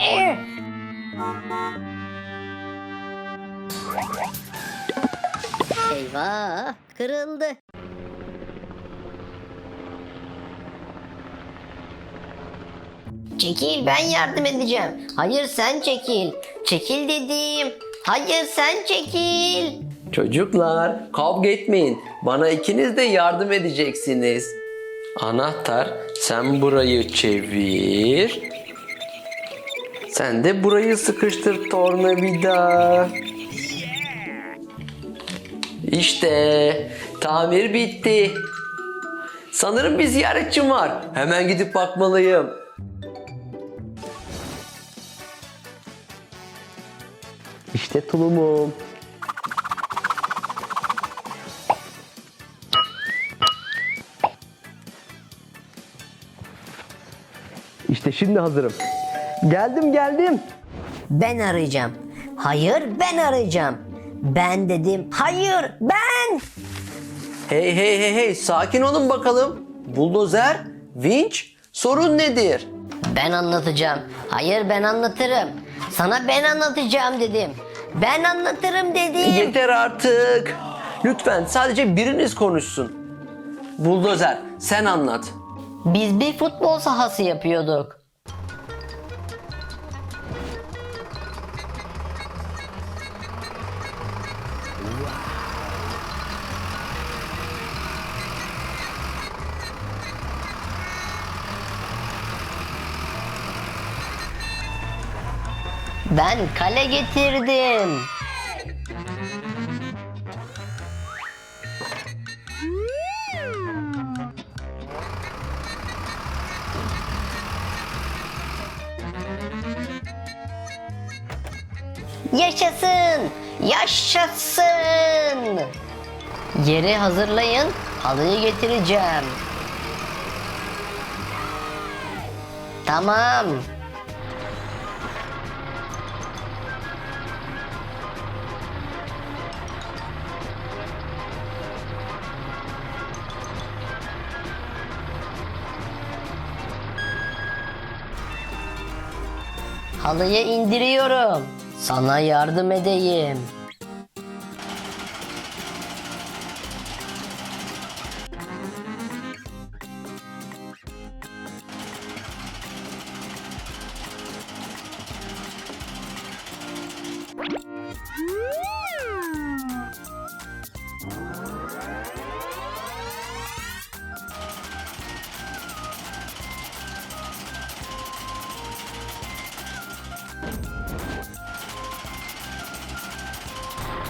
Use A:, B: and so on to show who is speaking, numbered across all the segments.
A: eh. Eyvah kırıldı. Çekil ben yardım edeceğim. Hayır sen çekil. Çekil dedim. Hayır sen çekil.
B: Çocuklar kavga etmeyin. Bana ikiniz de yardım edeceksiniz. Anahtar sen burayı çevir. Sen de burayı sıkıştır tornavida. İşte tamir bitti. Sanırım bir ziyaretçim var. Hemen gidip bakmalıyım. İşte tulumum. İşte şimdi hazırım. Geldim geldim.
A: Ben arayacağım. Hayır ben arayacağım. Ben dedim. Hayır ben.
B: Hey hey hey hey sakin olun bakalım. Buldozer, vinç sorun nedir?
A: Ben anlatacağım. Hayır ben anlatırım. Sana ben anlatacağım dedim. Ben anlatırım dedim.
B: Yeter artık. Lütfen sadece biriniz konuşsun. Buldozer sen anlat.
A: Biz bir futbol sahası yapıyorduk. Ben kale getirdim. Yaşasın! Yaşasın! Yeri hazırlayın, halıyı getireceğim. Tamam. Halıyı indiriyorum. Sana yardım edeyim.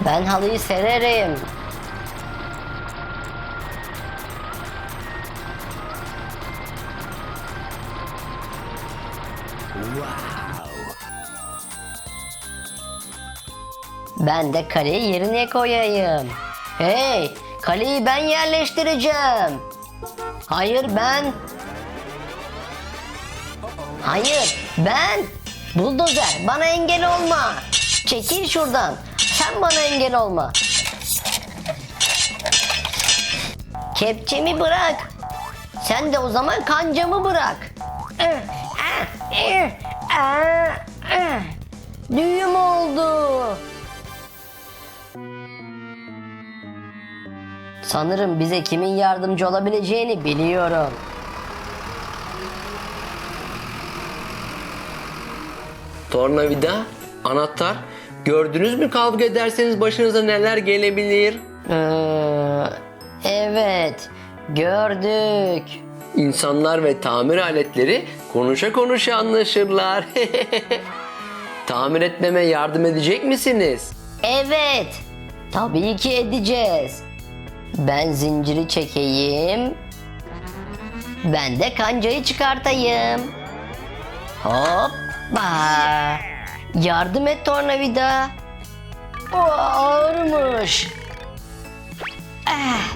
A: Ben halıyı sererim. Ben de kaleyi yerine koyayım. Hey, kaleyi ben yerleştireceğim. Hayır ben. Hayır ben. Buldozer bana engel olma. Çekil şuradan. Sen bana engel olma. Kepçemi bırak. Sen de o zaman kancamı bırak. Düğüm oldu. Sanırım bize kimin yardımcı olabileceğini biliyorum.
B: Tornavida, anahtar. Gördünüz mü kavga ederseniz başınıza neler gelebilir?
A: Ee, evet, gördük.
B: İnsanlar ve tamir aletleri konuşa konuşa anlaşırlar. tamir etmeme yardım edecek misiniz?
A: Evet, tabii ki edeceğiz. Ben zinciri çekeyim. Ben de kancayı çıkartayım. Hoppa. Yardım et tornavida. O ağırmış. Ah,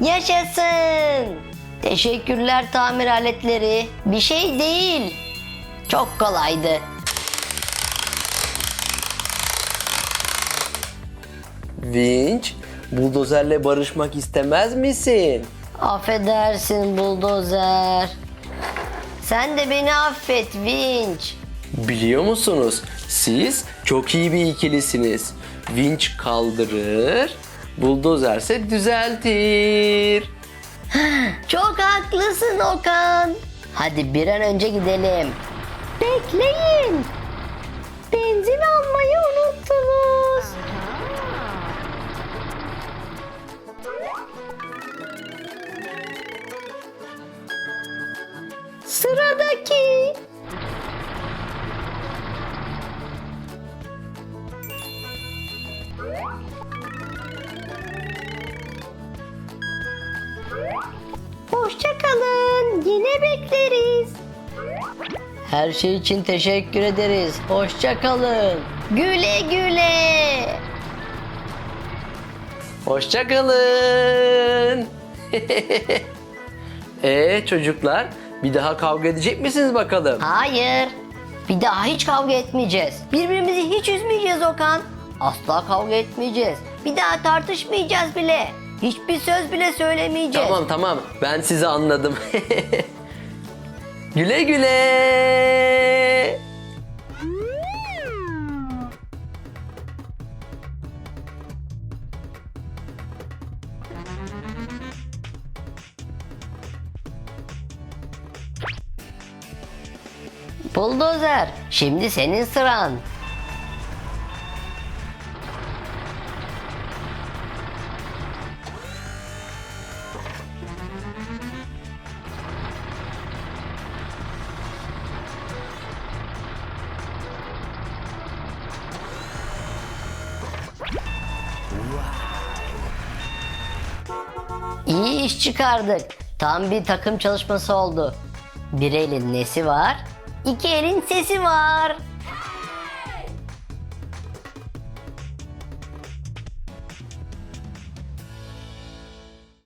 A: yaşasın. Teşekkürler tamir aletleri. Bir şey değil. Çok kolaydı.
B: Vinç, buldozerle barışmak istemez misin?
A: Affedersin buldozer. Sen de beni affet Vinç.
B: Biliyor musunuz? Siz çok iyi bir ikilisiniz. Vinç kaldırır, buldozer ise düzeltir.
A: Çok haklısın Okan. Hadi bir an önce gidelim. Bekleyin. Hoşça kalın. Yine bekleriz. Her şey için teşekkür ederiz. Hoşça kalın. Güle güle.
B: Hoşçakalın. Ee çocuklar bir daha kavga edecek misiniz bakalım?
A: Hayır. Bir daha hiç kavga etmeyeceğiz. Birbirimizi hiç üzmeyeceğiz Okan. Asla kavga etmeyeceğiz. Bir daha tartışmayacağız bile. Hiçbir söz bile söylemeyeceğiz.
B: Tamam tamam ben sizi anladım. güle güle.
A: Buldozer, şimdi senin sıran. İyi iş çıkardık. Tam bir takım çalışması oldu. Bir elin nesi var? İki elin sesi var.